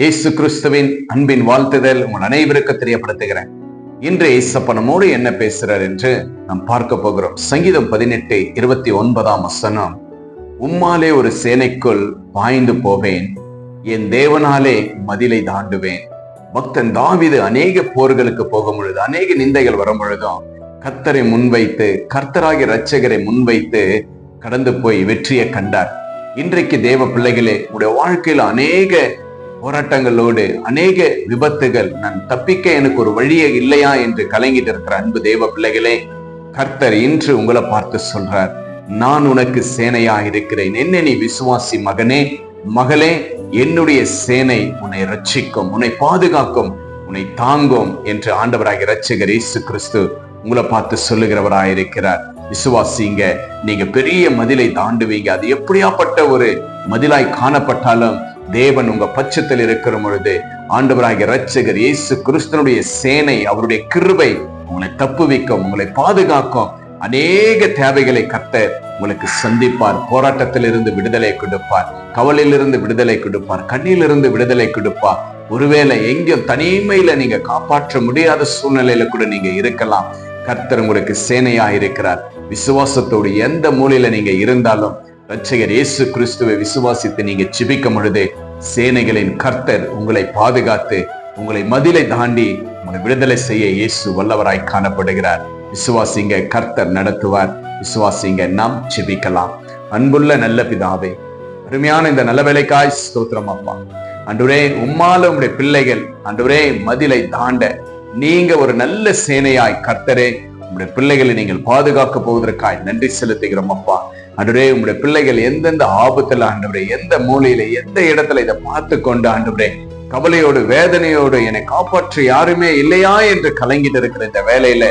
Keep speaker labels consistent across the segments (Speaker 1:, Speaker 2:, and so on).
Speaker 1: இயேசு கிறிஸ்துவின் அன்பின் வாழ்த்துதல் உங்கள் அனைவருக்கு தெரியப்படுத்துகிறேன். இன்று இயேசப்ப நம்மோடு என்ன பேசுறார் என்று நாம் பார்க்க போகிறோம். சங்கீதம் பதினெட்டு இருபத்தி ஒன்பதாம் வசனம் உம்மாலே ஒரு சேனைக்குள் பாய்ந்து போவேன் என் தேவனாலே மதிலை தாண்டுவேன். பக்தன் தாவிது அநேக போர்களுக்கு போகும் பொழுது அநேக நிந்தைகள் வரும் பொழுதும் கர்த்தரை முன்வைத்து கர்த்தராகிய இரட்சகரை முன்வைத்து கடந்து போய் வெற்றியை கண்டார். இன்றைக்கு தேவ பிள்ளைகளே உடைய வாழ்க்கையில் அநேக போராட்டங்களோடு அநேக விபத்துகள். நான் தப்பிக்க எனக்கு ஒரு வழியே இல்லையா என்று கலங்கிட்டு இருக்கிற அன்பு தேவ பிள்ளைகளே கர்த்தர் இன்று உங்களை பார்த்து சொல்றார் நான் உனக்கு சேனையா இருக்கிறேன். என்ன நீ விசுவாசி மகனே? மகளே என்னுடைய சேனை உன்னை ரட்சிக்கும் உன்னை பாதுகாக்கும் உன்னை தாங்கும் என்று ஆண்டவராகிய ரட்சகர் இயேசு கிறிஸ்து உங்களை பார்த்து சொல்லுகிறவராயிருக்கிறார். விசுவாசிங்க நீங்க பெரிய மதிலை தாண்டுவீங்க. அது எப்படியாப்பட்ட ஒரு மதிலாய் காணப்பட்டாலும் தேவன் உங்க பட்சத்தில் இருக்கிற பொழுது ஆண்டவராகிய ரச்சகர் இயேசு கிறிஸ்தனுடைய சேனை அவருடைய கிருபை உங்களை தப்புவிக்கும் உங்களை பாதுகாக்கும். அநேக தேவைகளை கத்த உங்களுக்கு சந்திப்பார். போராட்டத்திலிருந்து விடுதலை கொடுப்பார். கவலையிலிருந்து விடுதலை கொடுப்பார். கண்ணிலிருந்து விடுதலை கொடுப்பார். ஒருவேளை எங்கேயும் தனிமையில நீங்க காப்பாற்ற முடியாத சூழ்நிலையில கூட நீங்க இருக்கலாம். கர்த்தர் உங்களுக்கு சேனையா இருக்கிறார் விசுவாசத்தோடு எந்த மூலையில நீங்க இருந்தாலும் ரட்சகர் இயேசு கிறிஸ்துவை விசுவாசித்து நீங்க சிபிக்கும் பொழுது சேனைகளின் கர்த்தர் உங்களை பாதுகாத்து உங்களை மதிலை தாண்டி உங்களை விடுதலை செய்ய இயேசு வல்லவராய் காணப்படுகிறார். விசுவாசிங்க கர்த்தர் நடத்துவார். விசுவாசிங்க நாம் சிபிக்கலாம் அன்புள்ள நல்ல பிதாவே அருமையான இந்த நல்ல வேலைக்காய் ஸ்தோத்திரம் அப்பா. அன்றுவரே உம்மால உங்களுடைய பிள்ளைகள் அன்றுவரே மதிலை தாண்ட நீங்க ஒரு நல்ல சேனையாய் கர்த்தரே உங்களுடைய பிள்ளைகளை நீங்கள் பாதுகாக்க போவதற்காய் நன்றி செலுத்துகிறோம் அப்பா. அன்றுவரே உங்களுடைய பிள்ளைகள் எந்தெந்த ஆபத்துல ஆண்டவரே எந்த மூலையில எந்த இடத்துல இதை பார்த்து கொண்டு ஆண்டவரே கவலையோடு வேதனையோடு என்னை காப்பாற்ற யாருமே இல்லையா என்று கலங்கிட்டு இருக்கிற இந்த வேலையில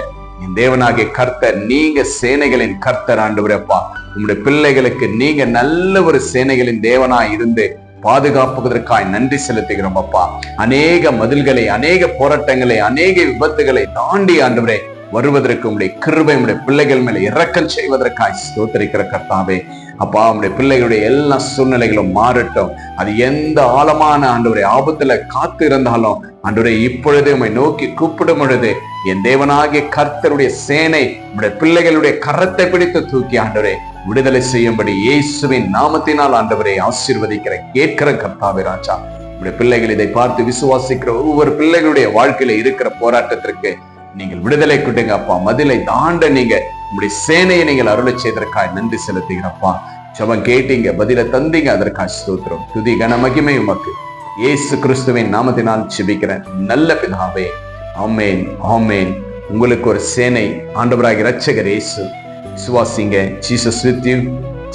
Speaker 1: என் தேவனாகிய கர்த்தர் நீங்க சேனைகளின் கர்த்தர் ஆண்டவரப்பா உங்களுடைய பிள்ளைகளுக்கு நீங்க நல்ல ஒரு சேனைகளின் தேவனா இருந்து பாதுகாப்புவதற்காய் நன்றி செலுத்துகிறோம் அப்பா. அநேக மதில்களை அநேக போராட்டங்களை அநேக விபத்துகளை தாண்டி ஆண்டவரே வருவதற்கு உங்களுடைய கிருபை உங்களுடைய பிள்ளைகள் மேல இறக்கம் செய்வதற்காய் ஸ்தோத்தரிக்கிற கர்த்தாவே. அப்பா உங்களுடைய பிள்ளைகளுடைய எல்லா சூழ்நிலைகளும் மாறட்டும். அது எந்த ஆழமான ஆண்டவரை ஆபத்துல காத்து இருந்தாலும் ஆண்டவரை இப்பொழுதே உண்மை நோக்கி கூப்பிடும் பொழுது என் தேவனாகிய கர்த்தருடைய சேனை உடைய பிள்ளைகளுடைய கரத்தை பிடித்து தூக்கி ஆண்டவரே விடுதலை செய்யும்படி இயேசுவின் நாமத்தினால் ஆண்டவரை ஆசீர்வதிக்கிற கேட்கிற கர்த்தாவே ராஜா. உடைய பிள்ளைகள் இதை பார்த்து விசுவாசிக்கிற ஒவ்வொரு பிள்ளைகளுடைய வாழ்க்கையில இருக்கிற போராட்டத்திற்கு நீங்கள் விடுதலை கொடுங்க அப்பா. மதிலை தாண்ட நீங்க உங்களுடைய சேனையை நீங்கள் அருளை செய்ததற்காய் நன்றி செலுத்துகிறப்பா. ஜபம் கேட்டீங்க பதில தந்தீங்க அதற்காக ஸ்தோத்திரம். துதி கன மகிமை உமக்கு. இயேசு கிறிஸ்துவின் நாமத்தினால் செபிக்கிறேன் நல்ல பிதாவே ஆமேன் ஆமேன். உங்களுக்கு ஒரு சேனை ஆண்டவராகி ரட்சகர் ஏசு விசுவாசிங்க. Jesus with you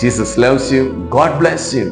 Speaker 1: Jesus loves you God bless you